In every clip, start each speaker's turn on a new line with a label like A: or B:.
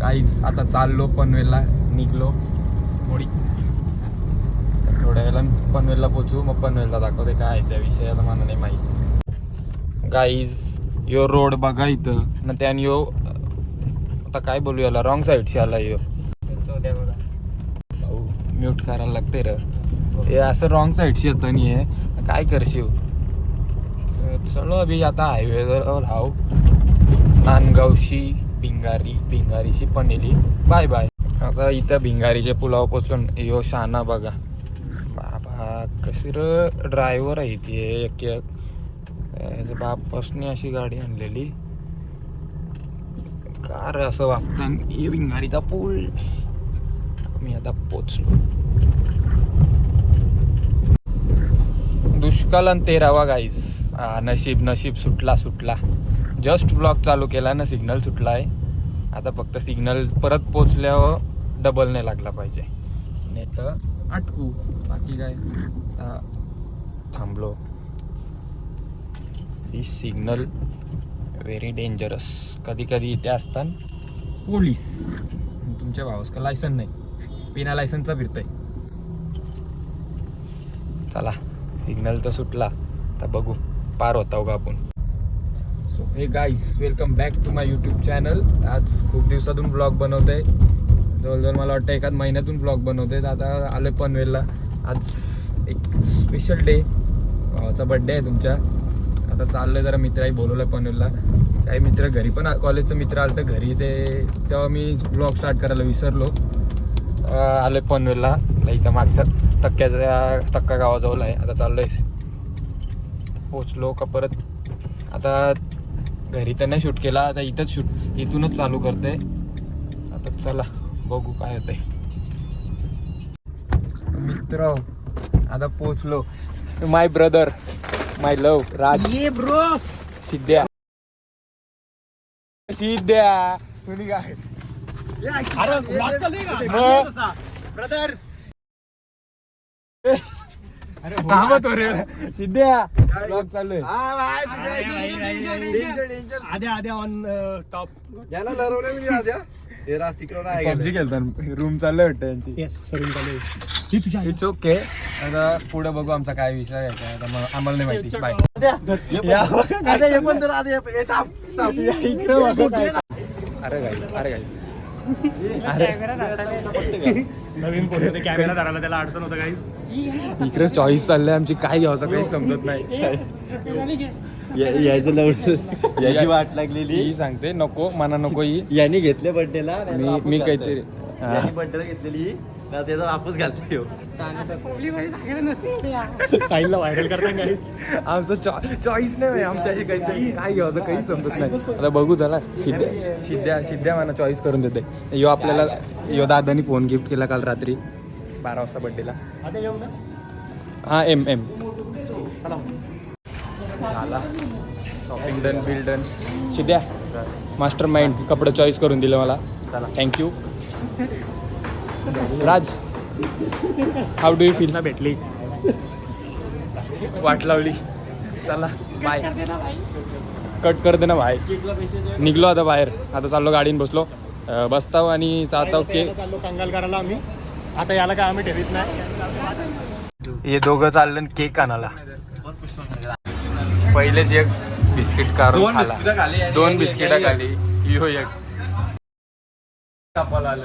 A: काहीच आता चाललो पनवेलला निघलो. मोडी. थोड्या वेळेला पनवेलला पोचू मग पनवेलला दाखवते काय त्या विषयाला मला नाही माहिती. गाईज यो रोड बघा इथं. ना त्याने यो आता काय बोलू याला रॉंग साईडशी आला यो. म्यूट करायला लागते र. हे असं रॉंग साईडशी येतं नाही आहे काय करशील? चलो अभी आता हायवेवर राहू नांदगावशी भिंगारी भिंगारीशी पनेली. बाय बाय आता इथं भिंगारीच्या पुलाव पोचून यो शाना बघा. बाबा कशी र ड्रायव्हर आहे ती एक एक. बाप बसने अशी गाडी आणलेली. कार असं वागतं हे भिंगारीचा पूल. मी आता पोचलो. दुष्काळ आणि तेरावा गाईस हा नशीब नशीब सुटला सुटला. जस्ट ब्लॉक चालू केला ना सिग्नल सुटला आहे आता फक्त सिग्नल परत पोचल्यावर डबल नाही लागला पाहिजे. नाही तर अटकू. बाकी काय? थांबलो. दिस सिग्नल व्हेरी डेंजरस कधी कधी इथे असतात पोलीस. तुमच्या भावास का लायसन नाही. बिना लायसनचा फिरतंय. चला सिग्नल तर सुटला. तर बघू. पार होता का आपण. So hey guys welcome back to my YouTube channel आज खूप दिवसातून ब्लॉग बनवतोय. जवळजवळ मला वाटतं एखाद महिन्यातून ब्लॉग बनवते आता आले पनवेलला. आज एक स्पेशल डे भावाचा बड्डे आहे तुमच्या. आता चाललोय जरा मित्राही बोलवलं पनवेलला. काही मित्र घरी पण कॉलेजचं मित्र आलं तर घरी ते तेव्हा मी ब्लॉग स्टार्ट करायला विसरलो. आलोय पनवेलला. इथं मागच्या तक्क्याच्या तक्का गावाजवळ आहे. आता चाललोय पोचलो का परत आता घरी तर नाही शूट केला आता इथंच शूट इथूनच चालू करते आता चला बघू काय होतंय मित्र आता पोचलो माय ब्रदर माय लव राज
B: ये ब्रो
A: सिद्ध्या सिद्ध्या तुम्ही काय
B: अरे? ब्रदर्स
A: थांबत हो रे सिद्ध्या ब्लॉग चालू आहे
B: आद्या आद्या ऑन टॉप
C: याला लरवलं मी आद्या हे रात तिकडं नाही
A: पबजी खेळतात रूम चाललंय वाटतं यांची
B: येस सरून चालू आहे. ही तुझ्या
A: इट्स ओके आता पुढे बघू आमचा काय विषय आहे काय आता मग आम्हाला नाही माहिती बाय
C: हे हे.
A: अरे गाईस अरे गाईस अरे
B: नवीन फोन होते कॅमेरा धरायला त्याला अडचण होतं काहीच
A: इकडे चॉईस चाललंय आमची काय घ्यावं काही समजत नाही.
C: या- यायचं लवकर. याची वाट लागलेली.
A: ही सांगते नको मना नको ही.
C: यांनी घेतले बर्थडेला
A: मी मी काहीतरी हा.
C: यांनी बर्थडेला घेतलेली ना त्याचा वापस घालतो ह्यो.
B: साईडला व्हायरल करता काहीच
A: आमचं चॉईस नाही आमच्या हे काहीतरी काय घ्यावं काही समजत नाही. आता बघू चला शिद्ध्या शिद्ध्या शिद्ध्या मला चॉईस करून देते. यो आपल्याला यो दादानी फोन गिफ्ट केला काल रात्री बारा वाजता बर्थडेला
B: आता येऊ ना?
A: हा एम एम
B: चला.
A: झाला. Shopping done bill done Shidya master mind कपडे चॉईस करून दिलं मला. चला. Thank you Raj how do you feel
B: ना भेटली.
A: वाट लावली. चला बाय कट कर दे ना बाय निघलो आता बाहेर. आता चाललो गाडीन बसलो. बसताव आणि जाताव के
B: चाललो कंगाल करायला आम्ही. आता याला काय आम्ही ठेवीत नाही.
A: हे दोघं चाललं केक आणायला. पहिलेच एक बिस्किट काढून
C: दोन
A: खाला.
C: बिस्किटं खाली
A: दोन बिस्किटं यो एक. आलं.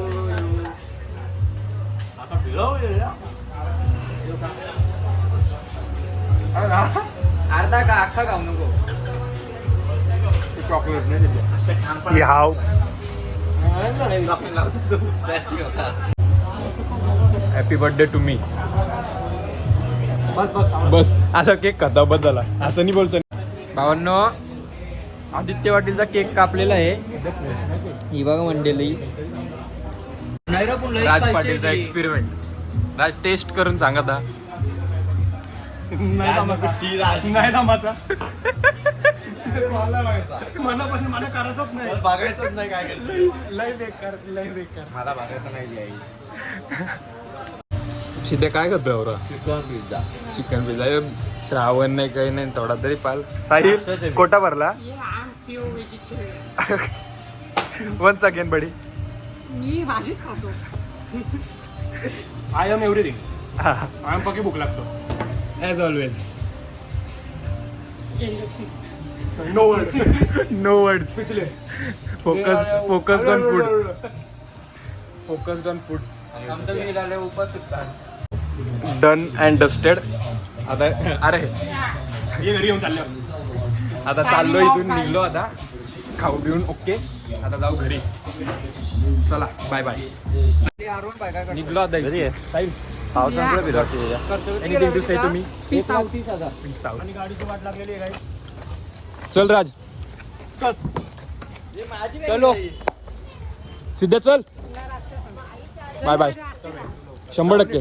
A: अर्धा का अख्खा खाऊ नको चॉकलेट नाही
B: हाव
A: हॅपी बर्थडे टू मी
C: बस असा
A: बस आता केक खाता बस झाला असं नाही बोलतो. भावांनो आदित्य पाटीलचा केक कापलेला आहे. ही बघा मंडळी. राज पाटीलचा एक्सपेरिमेंट राज टेस्ट करून सांगा आता
B: नाही थांबायचा. नाही थांबायचा. मनापासून मला करायचंच नाही.
C: बघायचंच नाही काय करायचं.
B: लय बेकार लय बेकार.
C: मला बघायचं नाही
A: शिद्या काय करतोय
C: chicken pizza.
A: Chicken pizza. Shravan नाही काही नाही तेवढा तरी पाल. साहिल कोटा भरला? वन सेकंड बडी
D: मी भाजीच खातो.
B: I am everything. I am पक्की भूक लागतो.
A: As always
B: no word
A: no words
B: पिछले.
A: Focus focused on food focused on food done and dusted आता अरे.
B: ये घरी येऊन चालले.
A: आता चाललो इथून निघलो आता. खाऊ पिऊन ओके आता जाऊ घरी. चला बाय बाय निघलो?
D: Peace out.
B: आणि गाडीची वाट लागलेली आहे
A: चल राज. चलो. सिद्धा चल. बाय बाय शंभर टक्के.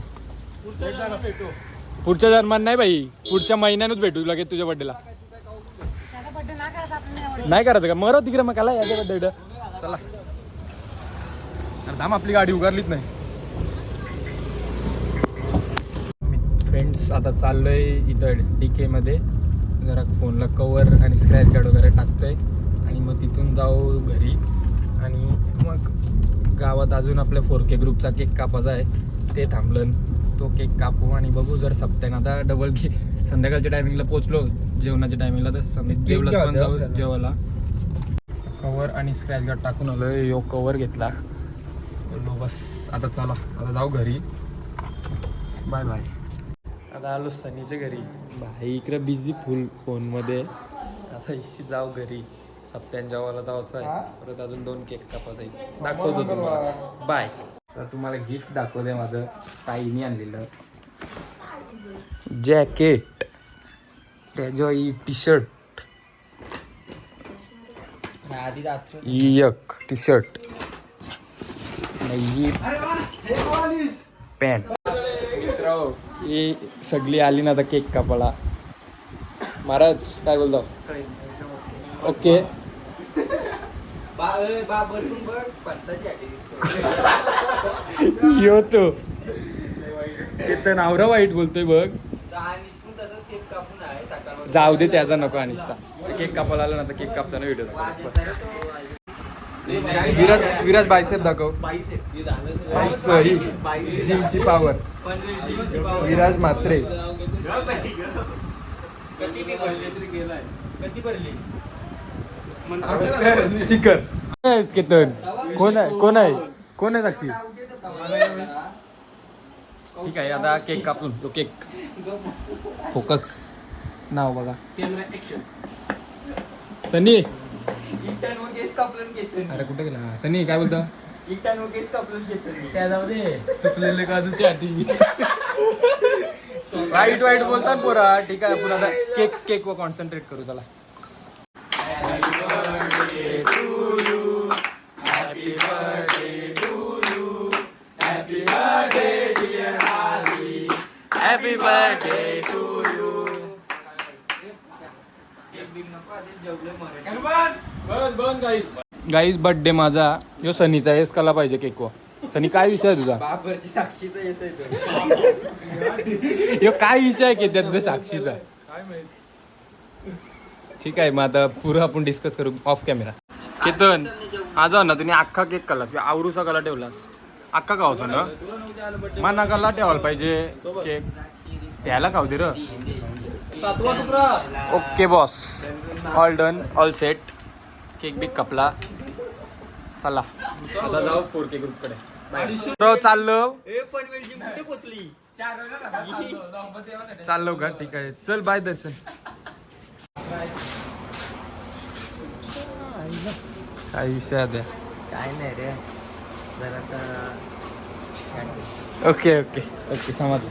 A: पुढच्या जन्मात नाही बाई. पुढच्या महिन्यानच भेटू लगेच तुझ्या बड्डेला
D: त्याचा बड्डे ना करायचा आपल्याला
A: नाही करायचं का? मरत तिकडे मग काला याच्या बड्डे चला. अरे थांब आपली गाडी उगारलीच नाही. फ्रेंड्स आता चाललोय इथं डी केमध्ये जरा फोनला कवर आणि स्क्रॅच गार्ड वगैरे टाकतोय. आणि मग तिथून जाऊ घरी. आणि मग गावात अजून आपल्या फोर के ग्रुपचा केक कापाचा आहे. ते थांबलं. तो केक कापू आणि बघू जर सप्त्यानं आता डबल की संध्याकाळच्या टायमिंगला पोचलो जेवणाच्या टायमिंगला तर समित जेवला पण जाऊ जेवायला. कवर आणि स्क्रॅच गार्ड टाकून आलो. यो कवर घेतला. बोललो बस आता चला. आता जाऊ घरी. बाय बाय आता आलो सनीच्या घरी. भाई इकडे बिझी फुल फोनमध्ये आता इशी जाऊ घरी. सप्त्यान जेवायला जायचं आहे परत अजून दोन केक कापत आहे. दाखवतो तुम्हाला. बाय तर तुम्हाला गिफ्ट दाखवते माझं. ताईने आणलेलं. जॅकेट. त्याच्या ही टी शर्ट एक टी शर्ट ही पॅन्ट ही सगळी आली ना आता केक कापाला महाराज काय बोलतो? ओके यो तो. ते नावरा वाईट बोलतोय बघ. जाऊ दे त्याचा नको अनिशचा केक कापायला आला ना तर केक कापताना व्हिडिओ बस. विराज विराज बायसेप दाखव. बाईस ही जिमची पावर विराज म्हात्रे. चिकन. केतन कोण आहे? कोण आहे? कोण आहे साक्षी? ठीक आहे आता केक कापून तो केक. फोकस. नाव बघा. सनी. अरे कुठे गेला? सनी काय बोलतो? सुकलेले काजूची आधी वाईट वाईट बोलतात पोरा. ठीक आहे आपण आता केक केक वर कॉन्सन्ट्रेट करू चला. Birthday to you guys birthday माझा. यो सनीचा हेच कला पाहिजे केक व सनी काय विषय आहे तुझा?
C: बापवरची साक्षीचा येतोय तो.
A: यो काय विषय आहे की त्या तुझ्या साक्षीचा? ठीक आहे मग आता पुरं आपण डिस्कस करू ऑफ कॅमेरा केतन आज ना तुम्ही अख्खा केक कलास आवरूसा कला ठेवलास? अख्खा का होतो ना? मना कला ठेवायला पाहिजे केक त्याला खाऊ दे र.
C: सातवा तुकडा.
A: Okay boss all done all set cake बिक कपला. चला. आता जाऊ फोर के ग्रुपकडे. चाललो.
C: ए पनवेलची कुठे पोचली?
A: चाललो. का? ठीक आहे. चल बाय दर्शन. काय विषय आहे? त्या?
C: काय नाही रे. जरासा
A: ओके ओके ओके समजलं.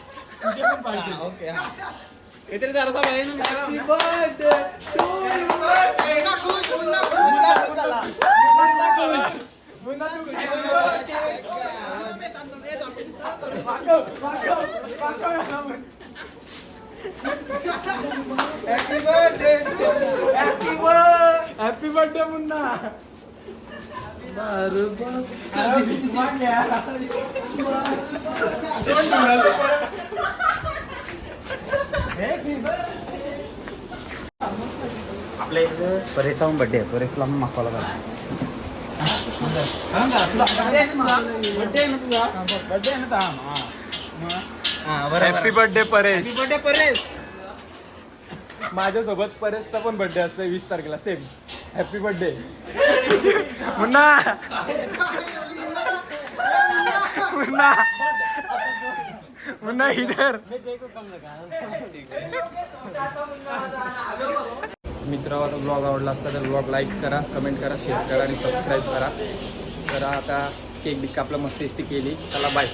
A: सगळे जरासा तुझे पण पाहिजे
C: ओके काहीतरी जरासा पाहिजे ना मित्र.
A: हॅपी बर्थडे मुन्ना
C: आपल्या इथं बड्डे आहे. परेशला पाहिजे
A: happy birthday Paresh.
C: Birthday Paresh.
A: माझ्यासोबत परेशचा पण बर्थडे असतोय वीस तारखेला. Same happy birthday Munna. Munna. Munna इधर. मित्रावर आता ब्लॉग आवडला असता तर ब्लॉग लाईक करा कमेंट करा शेअर करा आणि सबस्क्राईब करा. तर आता केक बिक आपलं मस्त केली. चला बाय